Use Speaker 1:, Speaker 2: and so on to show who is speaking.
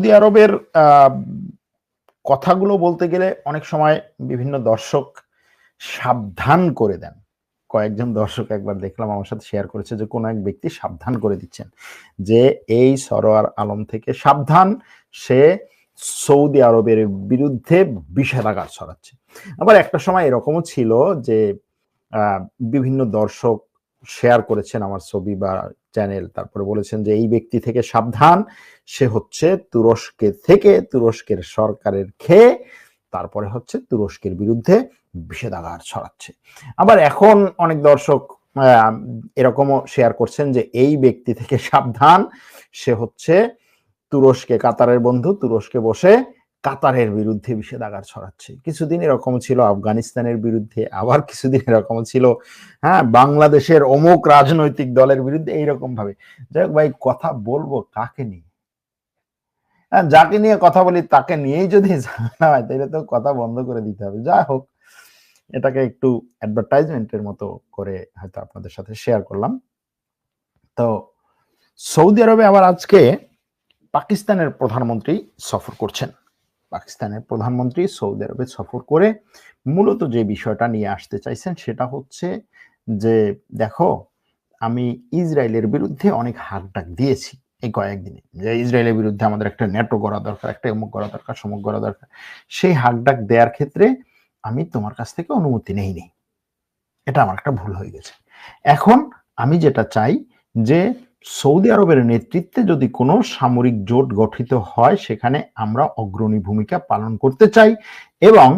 Speaker 1: Saudi আরবের কথাগুলো বলতে গেলে অনেক সময় বিভিন্ন দর্শক সাবধান করে দেন। কয়েকজন দর্শক একবার দেখলাম আমার সাথে শেয়ার করেছে যে কোনো এক ব্যক্তি সাবধান করে দিচ্ছেন যে এই সরোয়ার আলম থেকে সাবধান সে সৌদি আরবের বিরুদ্ধে বিষেধাঘাত ছড়াচ্ছে। আবার একটা সময় এরকমও ছিল যে বিভিন্ন দর্শক শেয়ার করেছেন আমার ছবি বা চ্যানেল তারপরে বলেছেন যে এই ব্যক্তি থেকে সাবধান, সে হচ্ছে তুরস্কে থেকে তুরস্কের সরকারের খেয়ে, তারপরে হচ্ছে তুরস্কের বিরুদ্ধে বিষেধাঘাত ছড়াচ্ছে। আবার এখন অনেক দর্শক এরকমও শেয়ার করছেন যে এই ব্যক্তি থেকে সাবধান, সে হচ্ছে তুরস্কে, কাতারের বন্ধু, তুরস্কে বসে কাতারের বিরুদ্ধে বিষেধাঘাত ছড়াচ্ছে। কিছুদিন এরকম ছিল আফগানিস্তানের বিরুদ্ধে আবার কিছুদিন এরকম ছিল। হ্যাঁ বাংলাদেশের অমুক রাজনৈতিক দলের বিরুদ্ধে এইরকম ভাবে। যাই হোক ভাই কথা বলব কাকে নিয়ে? হ্যাঁ, যাকে নিয়ে কথা বলি তাকে নিয়েই যদি ঝামেলা হয় তাহলে তো কথা বন্ধ করে দিতে হবে। যাই হোক এটাকে একটু অ্যাডভার্টাইজমেন্টের মতো করে হয়তো আপনাদের সাথে শেয়ার করলাম। তো সৌদি আরবে আবার আজকে পাকিস্তানের প্রধানমন্ত্রী সফর করছেন। পাকিস্তানের প্রধানমন্ত্রী সৌদি আরবে সফর করে মূলত যে বিষয়টা নিয়ে আসতে চাইছেন সেটা হচ্ছে যে, দেখো, আমি ইসরায়েলের বিরুদ্ধে অনেক হাক ডাক দিয়েছি এই কয়েকদিনে। যে ইসরায়েলের বিরুদ্ধে আমাদের একটা নেটো করা দরকার, একটা অমুক করা দরকার, সমুক করা দরকার। সেই হাক ডাক দেওয়ার ক্ষেত্রে আমি তোমার কাছ থেকে অনুমতি নেই নেই এটা আমার একটা ভুল হয়ে গেছে। এখন আমি যেটা চাই যে সৌদি আরবের নেতৃত্বে যদি কোনো সামরিক জোট গঠিত হয়, সেখানে আমরা অগ্রণী ভূমিকা পালন করতে চাই এবং